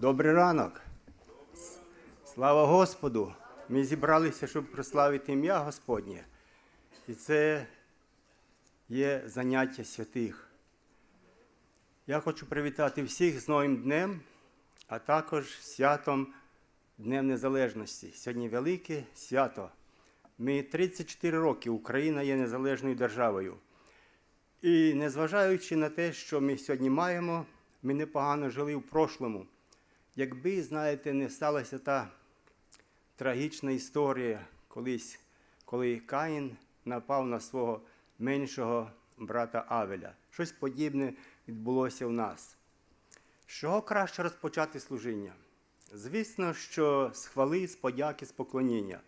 Добрий ранок. Слава Господу! Ми зібралися, щоб прославити ім'я Господнє. І це є заняття святих. Я хочу привітати всіх з Новим днем, а також святом Днем Незалежності. Сьогодні велике свято. Ми 34 роки Україна є незалежною державою. І незважаючи на те, що ми сьогодні маємо, ми непогано жили в прошлому. Якби, знаєте, не сталася та трагічна історія колись, коли Каїн напав на свого меншого брата Авеля. Щось подібне відбулося в нас. З чого краще розпочати служіння? Звісно, що з хвали, з подяки, з поклоніння.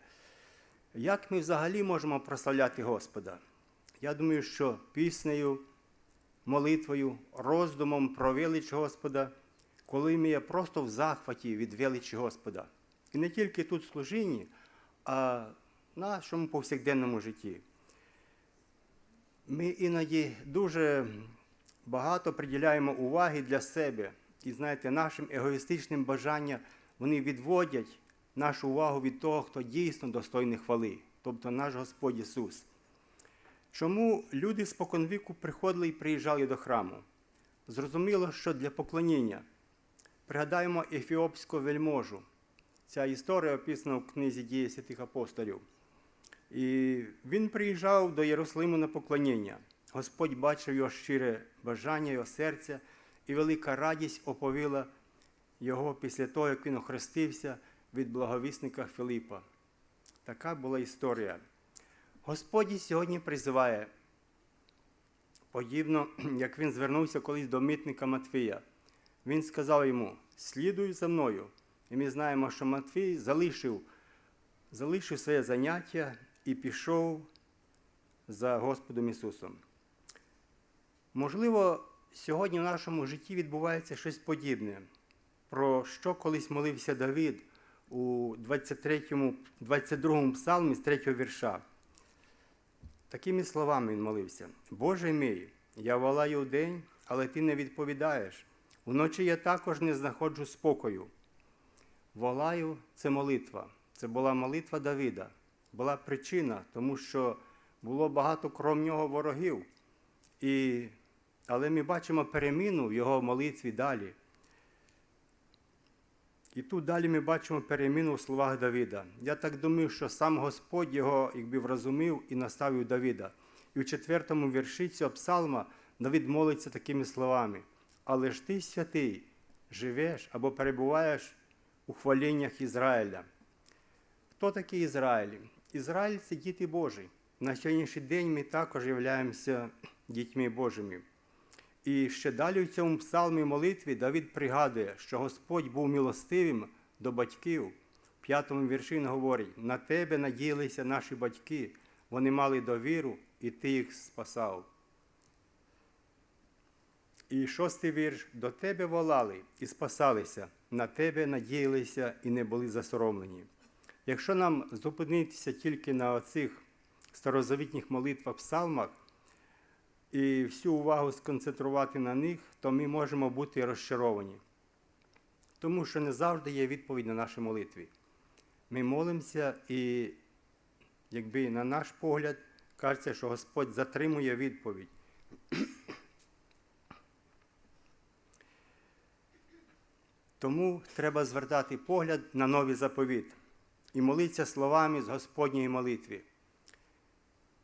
Як ми взагалі можемо прославляти Господа? Я думаю, що піснею, молитвою, роздумом про велич Господа, коли ми є просто в захваті від величі Господа. І не тільки тут в служінні, а в нашому повсякденному житті. Ми іноді дуже багато приділяємо уваги для себе. І знаєте, нашим егоїстичним бажанням вони відводять нашу увагу від того, хто дійсно достойний хвали, тобто наш Господь Ісус. Чому люди споконвіку приходили і приїжджали до храму? Зрозуміло, що для поклоніння. Пригадаємо ефіопського вельможу. Ця історія описана в книзі дії святих апостолів. І він приїжджав до Єрусалиму на поклоніння. Господь бачив його щире бажання, його серця, і велика радість оповіла його після того, як він охрестився від благовісника Филипа. Така була історія. Господь сьогодні призиває, подібно, як він звернувся колись до митника Матвія. Він сказав йому: слідуй за мною. І ми знаємо, що Матвій залишив, залишив своє заняття і пішов за Господом Ісусом. Можливо, сьогодні в нашому житті відбувається щось подібне, про що колись молився Давид у 23, 22 псалмі з 3 вірша. Такими словами він молився: Боже мій, я волаю вдень, але ти не відповідаєш. Вночі я також не знаходжу спокою. Волаю це молитва. Це була молитва Давида. Була причина, тому що було багато крім нього ворогів. І... Але ми бачимо переміну в його молитві далі. І тут далі ми бачимо переміну у словах Давида. Я так думаю, що сам Господь його якби врозумів і наставив Давида. І в четвертому вірші цього псалма Давид молиться такими словами: Але ж ти святий, живеш або перебуваєш у хваліннях Ізраїля. Хто такий Ізраїль? Ізраїль це діти Божі. На сьогоднішній день ми також являємося дітьми Божими. І ще далі в цьому псалмі молитві Давид пригадує, що Господь був милостивим до батьків. В п'ятому вірші він говорить: на тебе надіялися наші батьки, вони мали довіру, і ти їх спасав. І шостий вірш до тебе волали і спасалися, на тебе надіялися і не були засоромлені. Якщо нам зупинитися тільки на оцих старозавітніх молитвах псалмах, і всю увагу сконцентрувати на них, то ми можемо бути розчаровані. Тому що не завжди є відповідь на наші молитві. Ми молимося, і, якби на наш погляд, кажеться, що Господь затримує відповідь. Тому треба звертати погляд на новий заповіт і молитися словами з Господньої молитви.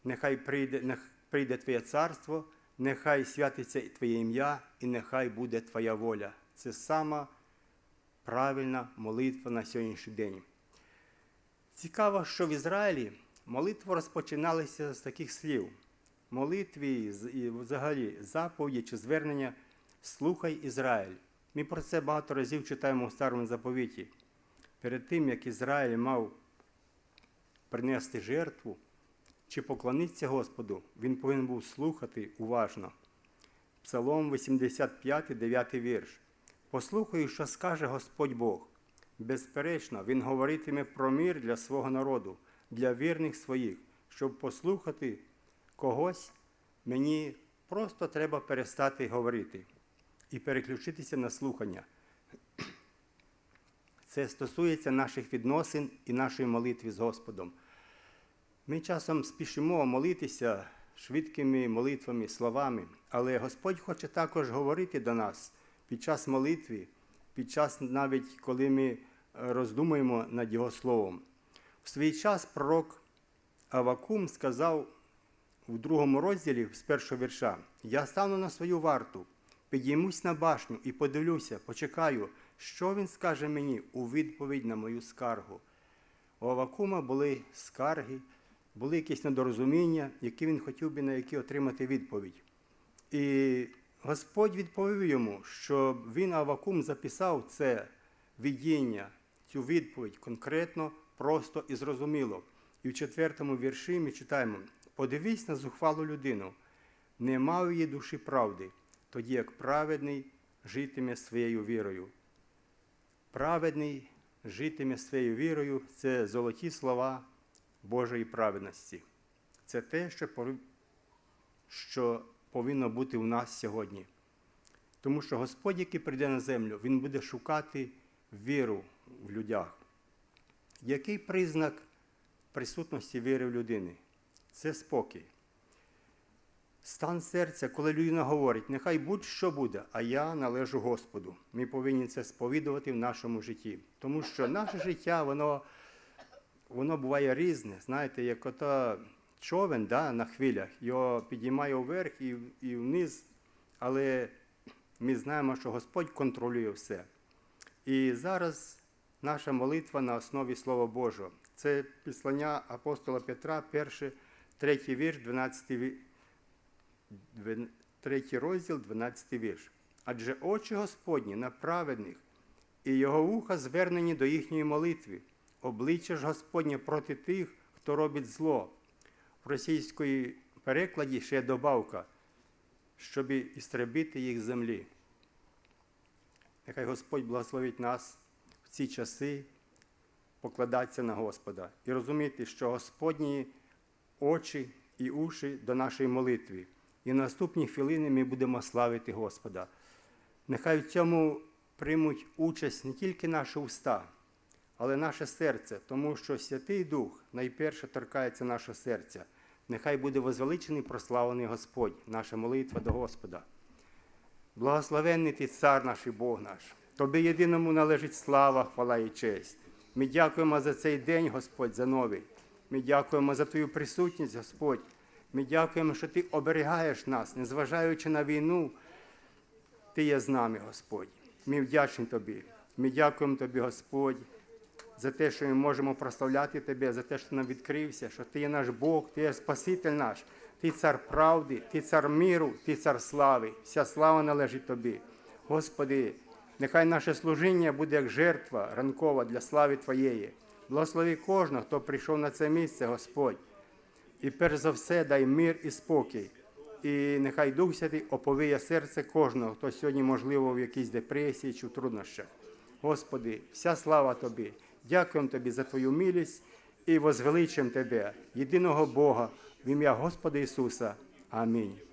Нехай прийде, нехай прийде Твоє царство, нехай святиться Твоє ім'я, і нехай буде Твоя воля. Це сама правильна молитва на сьогоднішній день. Цікаво, що в Ізраїлі молитви розпочиналися з таких слів. Молитві і взагалі заповіді чи звернення Слухай Ізраїль. Ми про це багато разів читаємо у старому заповіті. Перед тим, як Ізраїль мав принести жертву, чи поклониться Господу, він повинен був слухати уважно. Псалом 85, 9 вірш. Послухаю, що скаже Господь Бог. Безперечно, Він говоритиме про мир для свого народу, для вірних своїх, щоб послухати когось, мені просто треба перестати говорити і переключитися на слухання. Це стосується наших відносин і нашої молитви з Господом. Ми часом спішимо молитися швидкими молитвами, словами, але Господь хоче також говорити до нас під час молитви, під час навіть коли ми е, роздумуємо над Його Словом. В свій час пророк Авакум сказав у другому розділі з першого вірша: Я стану на свою варту, підіймусь на башню і подивлюся, почекаю, що він скаже мені у відповідь на мою скаргу. У Авакума були скарги, були якісь недорозуміння, які він хотів би на які отримати відповідь. І Господь відповів йому, що він Авакум записав це видіння, цю відповідь конкретно, просто і зрозуміло. І в четвертому вірші ми читаємо: подивись на зухвалу людину, нема в її душі правди, тоді як праведний житиме своєю вірою. Праведний житиме своєю вірою це золоті слова Божої праведності. Це те, що, пов- що повинно бути у нас сьогодні. Тому що Господь, який прийде на землю, Він буде шукати віру в людях. Який признак присутності віри в людини? Це спокій. Стан серця, коли людина говорить, нехай будь-що буде, а я належу Господу. Ми повинні це сповідувати в нашому житті. Тому що наше життя, воно воно буває різне. Знаєте, як ото човен да, на хвилях, його підіймає вверх і і вниз, але ми знаємо, що Господь контролює все. І зараз наша молитва на основі Слова Божого. Це післання апостола Петра, перший, третій вірш, 12 вірш. 3 розділ, 12 вірш. Адже очі Господні на праведних, і його вуха звернені до їхньої молитви, обличчя ж Господнє проти тих, хто робить зло. В російській перекладі ще добавка, щоб істребити їх землі. Нехай Господь благословить нас в ці часи покладатися на Господа і розуміти, що Господні очі і уші до нашої молитви. І наступні хвилини ми будемо славити Господа. Нехай в цьому приймуть участь не тільки наші уста, але наше серце, тому що Святий Дух найперше торкається нашого серця. Нехай буде возвеличений прославлений Господь, наша молитва до Господа. Благословенний ти цар наш і Бог наш. Тобі єдиному належить слава, хвала і честь. Ми дякуємо за цей день, Господь, за новий. Ми дякуємо за Твою присутність, Господь. Ми дякуємо, що Ти оберігаєш нас, незважаючи на війну, Ти є з нами, Господь. Ми вдячні Тобі. Ми дякуємо Тобі, Господь, за те, що ми можемо прославляти Тебе, за те, що ти нам відкрився, що Ти є наш Бог, Ти є Спаситель наш, Ти цар правди, Ти цар миру, Ти цар слави. Вся слава належить Тобі. Господи, нехай наше служіння буде як жертва ранкова для слави Твоєї. Благослови кожного, хто прийшов на це місце, Господь. І перш за все дай мир і спокій. І нехай Дух Святий оповіє серце кожного, хто сьогодні, можливо, в якійсь депресії чи в труднощах. Господи, вся слава Тобі. Дякуємо Тобі за Твою милість і возвеличимо Тебе, єдиного Бога, в ім'я Господа Ісуса. Амінь.